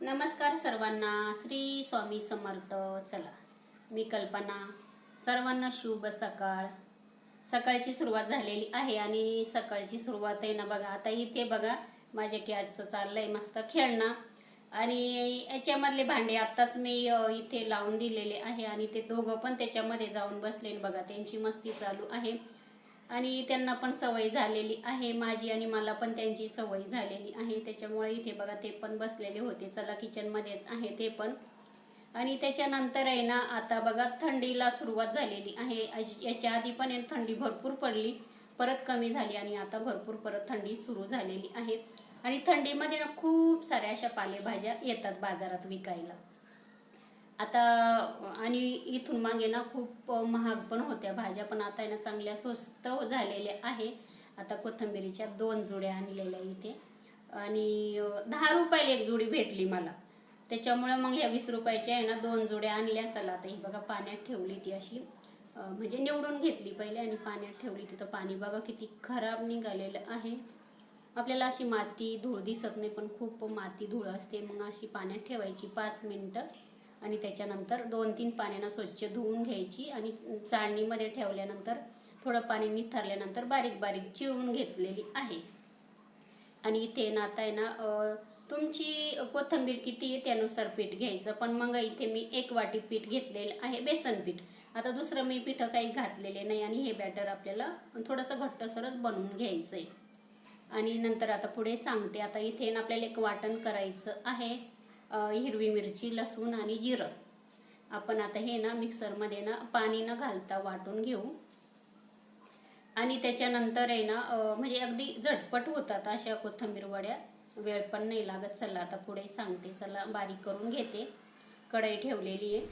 नमस्कार सर्वांना श्री स्वामी समर्थ. चला मी कल्पना सर्वांना शुभ सकाळ. सकाळची सुरुवात झालेली आहे आणि सकाळची सुरुवात आहे ना बघा आता इथे बघा माझ्या कॅटचं चाललंय मस्त खेळणं. आणि याच्यामधले भांडे आत्ताच मी इथे लावून दिलेले आहे आणि ते दोघं पण त्याच्यामध्ये जाऊन बसले बघा त्यांची मस्ती चालू आहे. आणि त्यांना पण सवय झालेली आहे माझी आणि मला पण त्यांची सवय झालेली आहे. त्याच्यामुळे इथे बघा ते पण बसलेले होते. चला किचनमध्येच आहे ते पण. आणि त्याच्यानंतर आहे ना आता बघा थंडीला सुरुवात झालेली आहे. याच्या आधी पण आहे थंडी भरपूर पडली परत कमी झाली आणि आता भरपूर परत थंडी सुरू झालेली आहे. आणि थंडीमध्ये ना खूप साऱ्या अशा पालेभाज्या येतात बाजारात विकायला. आता आणि इथून मागे ना खूप महाग पण होत्या. भाज्या पण आता आहे ना चांगल्या स्वस्त झालेल्या आहे आता कोथंबिरीच्या दोन जुड्या आणलेल्या इथे. आणि दहा रुपयाला एक जुडी भेटली मला. त्याच्यामुळे मग ह्या वीस रुपयाच्या आहे ना दोन जुड्या आणल्या. चला आता ही बघा पाण्यात ठेवली ती अशी. म्हणजे निवडून घेतली पहिले आणि पाण्यात ठेवली तिथं पाणी बघा किती खराब निघालेलं आहे. आपल्याला अशी माती धूळ दिसत नाही पण खूप माती धूळ असते. मग अशी पाण्यात ठेवायची पाच मिनटं. आणि त्याच्यानंतर दोन तीन पाण्यानं स्वच्छ धुवून घ्यायची आणि चाळणीमध्ये ठेवल्यानंतर थोडं पाणी निथरल्यानंतर बारीक बारीक चिरून घेतलेली आहे. आणि इथे ना आता आहे ना तुमची कोथिंबीर किती आहे त्यानुसार पीठ घ्यायचं? पण मग इथे मी एक वाटी पीठ घेतलेलं आहे बेसन पीठ. आता दुसरं मी पिठं काही घातलेले नाही आणि हे बॅटर आपल्याला थोडंसं घट्टसरच बनवून घ्यायचं आहे आणि नंतर आता पुढे सांगते. आता इथे ना आपल्याला एक वाटण करायचं आहे. हिरवी मिरची लसूण आणि जिरं. आपण आता हे ना मिक्सरमध्ये ना पाणी न घालता वाटून घेऊ. आणि त्याच्यानंतर आहे ना म्हणजे अगदी झटपट होतात अशा कोथंबीर वड्या. वेळ पण नाही लागत चला आता पुढे सांगते चला बारीक करून घेते. कढई ठेवलेली आहे.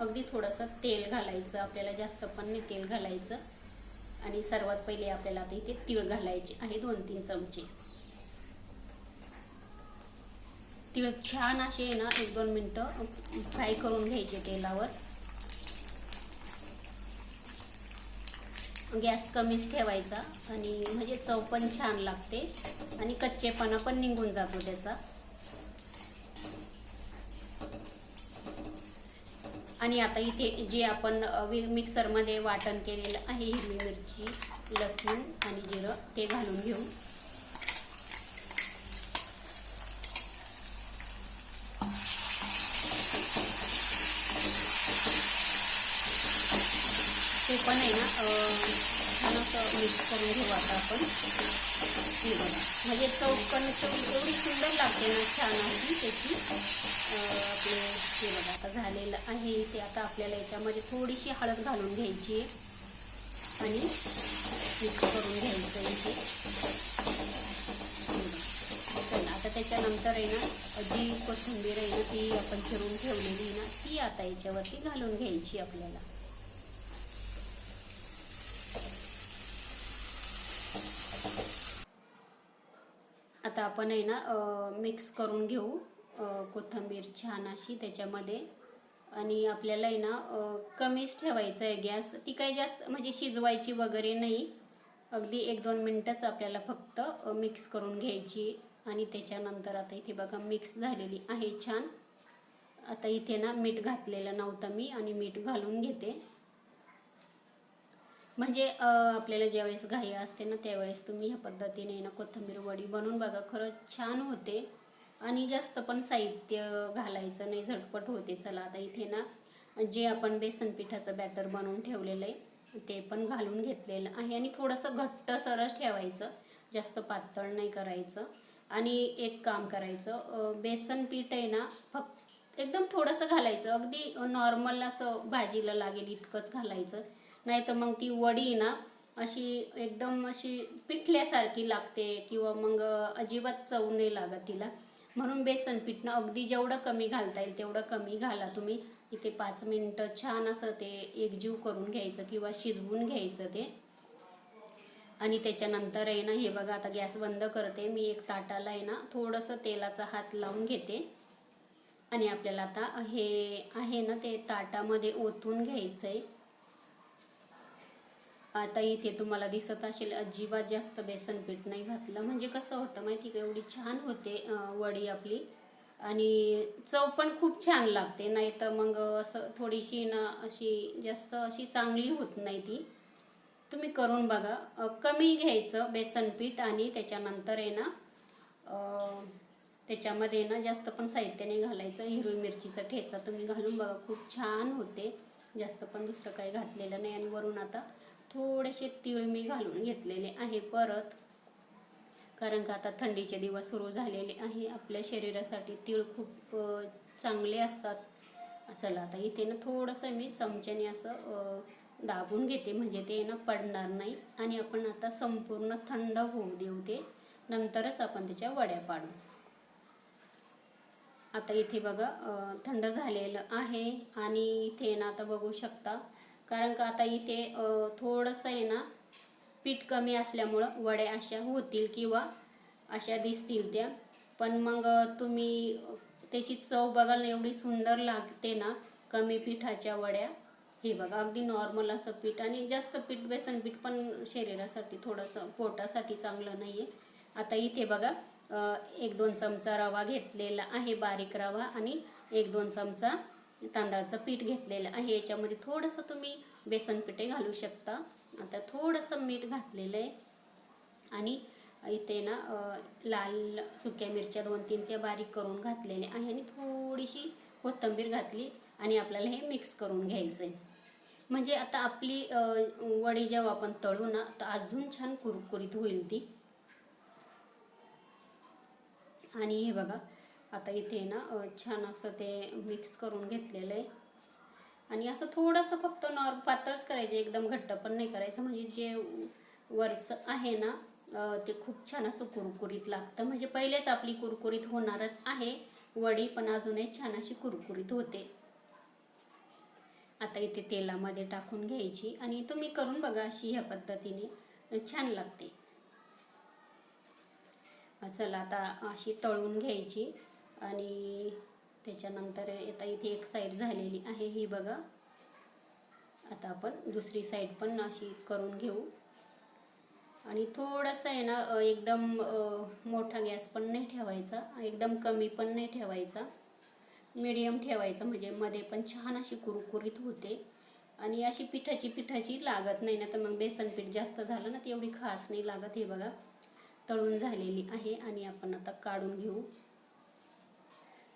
अगदी थोडंसं तेल घालायचं आपल्याला जास्त पण नाही तेल घालायचं. आणि सर्वात पहिले आपल्याला आता इथे तीळ घालायचे आहे दोन तीन चमचे. तीळ छान असे आहे ना एक दोन मिनटं फ्राय करून घ्यायचे तेलावर. गॅस कमीच ठेवायचा आणि म्हणजे चव पण छान लागते आणि कच्चेपणा पण निघून जातो त्याचा. आणि आता इथे जे आपण मिक्सरमध्ये वाटण केलेलं आहे हिरवी मिरची लसूण आणि जिरं ते घालून घेऊ ते पण आहे ना छान असं मिक्स करून घेऊ आता आपण. हे बघा. म्हणजे चव पण चव एवढी सुंदर लागते ना छान अशी त्याची. आपले हे बघा आता झालेलं आहे ते आता आपल्याला याच्यामध्ये थोडीशी हळद घालून घ्यायची आहे. आणि मिक्स करून घ्यायचं इथे चला आता त्याच्यानंतर आहे ना जी कोथिंबीर आहे ना ती आपण फिरून ठेवलेली आहे ना ती आता याच्यावरती घालून घ्यायची आपल्याला. आता आपण आहे ना मिक्स करून घेऊ कोथंबीर कोथिंबीर छान अशी त्याच्यामध्ये. आणि आपल्याला आहे ना कमीच ठेवायचं आहे गॅस. ती काही जास्त म्हणजे शिजवायची वगैरे नाही. अगदी एक दोन मिनटंच आपल्याला फक्त मिक्स करून घ्यायची. आणि त्याच्यानंतर आता इथे बघा मिक्स झालेली आहे छान. आता इथे ना मीठ घातलेलं नव्हतं मी आणि मीठ घालून घेते. म्हणजे आपल्याला ज्यावेळेस घाई असते ना त्यावेळेस तुम्ही ह्या पद्धतीने ना कोथिंबीर वडी बनवून बघा. खरंच छान होते. आणि जास्त पण साहित्य घालायचं नाही झटपट होते. चला आता इथे ना जे आपण बेसन पिठाचं बॅटर बनवून ठेवलेलं आहे ते पण घालून घेतलेलं आहे. आणि थोडंसं घट्ट सरस ठेवायचं. जास्त पातळ नाही करायचं. आणि एक काम करायचं बेसन पीठ आहे ना फक्त एकदम थोडंसं घालायचं. अगदी नॉर्मल असं भाजीला लागेल इतकंच घालायचं. नाही तर मग ती वडी ना अशी एकदम अशी पिठल्यासारखी लागते किंवा मग अजिबात चव नाही लागत तिला. म्हणून बेसन पिठणं अगदी जेवढं कमी घालता येईल तेवढं कमी घाला तुम्ही. इथे पाच मिनटं छान असं ते एकजीव करून घ्यायचं किंवा शिजवून घ्यायचं ते. आणि त्याच्यानंतर आहे ना हे बघा आता गॅस बंद करते. मी एक ताटाला आहे ना थोडंसं तेलाचा हात लावून घेते. आणि आपल्याला आता हे आहे ना ते ताटामध्ये ओतून घ्यायचं आहे आता इथे तुम्हाला दिसत असेल अजिबात जास्त बेसन पीठ नाही घातलं. म्हणजे कसं होतं माहिती का एवढी छान होते वडी आपली. आणि चव पण खूप छान लागते. नाही तर मग असं थोडीशी ना अशी जास्त अशी चांगली होत नाही ती. तुम्ही करून बघा. कमी घ्यायचं बेसन पीठ आणि त्याच्यानंतर आहे ना त्याच्यामध्ये ना जास्त पण साहित्य नाही घालायचं. हिरवी मिरचीचा ठेचा तुम्ही घालून बघा. खूप छान होते. जास्त पण दुसरं काही घातलेलं नाही. आणि वरून आता थोडेसे तीळ मी घालून घेतलेले आहे परत. कारण का आता थंडीचे दिवस सुरू झालेले आहे. आपल्या शरीरासाठी तीळ खूप चांगले असतात. चला आता इथे ना थोडंसं मी चमच्याने असं दाबून घेते. म्हणजे ते ना पडणार नाही. आणि आपण आता संपूर्ण थंड होऊ देऊ ते. नंतरच आपण त्याच्या वड्या पाडू. आता इथे बघा थंड झालेलं आहे. आणि इथे ना आता बघू शकता कारण का आता इथे थोडंसं आहे ना पीठ कमी असल्यामुळं वड्या अशा होतील किंवा अशा दिसतील त्या. पण मग तुम्ही त्याची चव बघाल ना एवढी सुंदर लागते ना कमी पिठाच्या वड्या. हे बघा अगदी नॉर्मल असं पीठ आणि जास्त पीठ बेसन पीठ पण शरीरासाठी थोडंसं पोटासाठी चांगलं नाही आहे आता इथे बघा एक दोन चमचा रवा घेतलेला आहे बारीक रवा आणि एक दोन चमचा तांदळाचं पीठ घेतलेलं आहे. याच्यामध्ये थोडंसं तुम्ही बेसन पिठे घालू शकता. आता थोडंसं मीठ घातलेलं आहे. आणि इथे ना लाल सुक्या मिरच्या दोन तीन त्या बारीक करून घातलेल्या आहे. आणि थोडीशी कोथिंबीर घातली आणि आपल्याला हे मिक्स करून घ्यायचं आहे म्हणजे आता आपली वडी जेव्हा आपण तळू ना तर अजून छान कुरकुरीत होईल ती. आणि हे बघा आता इथे ना छान असं ते मिक्स करून घेतलेलं आहे. आणि असं थोडंसं फक्त नॉर्म पातळच करायचं एकदम घट्ट पण नाही करायचं. म्हणजे जे वरचं आहे ना ते खूप छान असं कुरकुरीत लागतं. म्हणजे पहिलेच आपली कुरकुरीत होणारच आहे. वडी पण अजूनही छान अशी कुरकुरीत होते. आता इथे तेलामध्ये टाकून घ्यायची. आणि तुम्ही करून बघा अशी ह्या पद्धतीने. छान लागते. चला आता अशी तळून घ्यायची. आणि त्याच्यानंतर आता इथे एक साईड झालेली आहे ही बघा. आता आपण दुसरी साईड पण अशी करून घेऊ. आणि थोडंसं आहे ना एकदम मोठा गॅस पण नाही ठेवायचा एकदम कमी पण नाही ठेवायचा. मीडियम ठेवायचा म्हणजे मध्ये पण छान अशी कुरकुरीत होते. आणि अशी पिठाची पिठाची लागत नाही ना तर मग बेसन पीठ जास्त झालं ना तेवढी एवढी खास नाही लागत हे बघा. तळून झालेली आहे आणि आपण आता काढून घेऊ.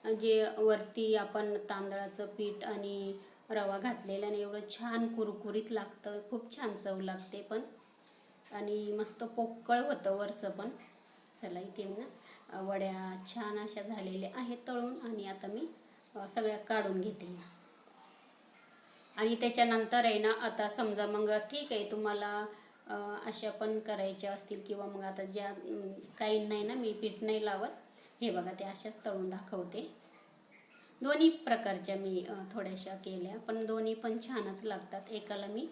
जे वरती आपण तांदळाचं पीठ आणि रवा घातलेला आणि एवढं छान कुरकुरीत लागतं खूप छान चव लागते पण. आणि मस्त पोकळ होतं वरचं पण. चला इथे ना वड्या छान अशा झालेल्या आहेत तळून आणि आता मी सगळ्या काढून घेते. आणि त्याच्यानंतर आहे ना आता समजा मग ठीक आहे तुम्हाला अशा पण करायच्या असतील किंवा मग आता ज्या काही नाही ना मी पीठ नाही लावत. हे बघा ते अशाच तळून दाखवते. दोन्ही प्रकारच्या मी थोड्याशा केल्या पण दोन्ही पण छानच लागतात. एकाला मी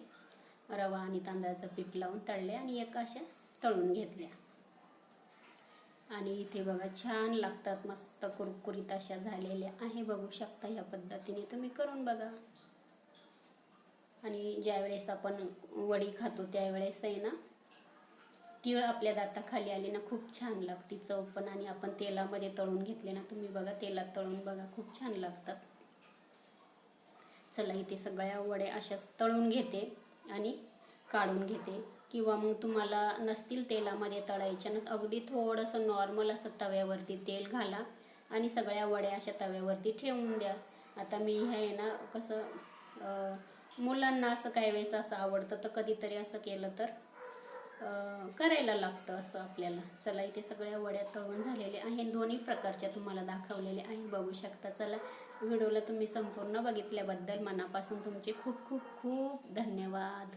रवा आणि तांदळाचं पीठ लावून तळले आणि एक अशा तळून घेतल्या. आणि इथे बघा छान लागतात मस्त कुरकुरीत अशा झालेल्या आहे. बघू शकता या पद्धतीने तुम्ही करून बघा. आणि ज्यावेळेस आपण वडी खातो त्यावेळेस आहे ना तीळ आपल्या दाताखाली आली ना खूप छान लागते चव पण. आणि आपण तेलामध्ये तळून घेतले ना तुम्ही बघा तेलात तळून बघा खूप छान लागतात चला इथे सगळ्या वड्या अशाच तळून घेते आणि काढून घेते. किंवा मग तुम्हाला नसतील तेलामध्ये तळायच्या ना अगदी थोडंसं नॉर्मल असं तव्यावरती तेल घाला आणि सगळ्या वड्या अशा तव्यावरती ठेवून द्या. आता मी हे आहे ना कसं मुलांना असं काही वेळेस असं आवडतं तर कधीतरी असं केलं तर करायला लागतं असं आपल्याला. चला इथे सगळ्या वड्या तळून झालेल्या आहे दोन्ही प्रकारच्या तुम्हाला दाखवलेल्या आहे बघू शकता चला. व्हिडिओला तुम्ही संपूर्ण बघितल्याबद्दल मनापासून तुमचे खूप खूप खूप धन्यवाद.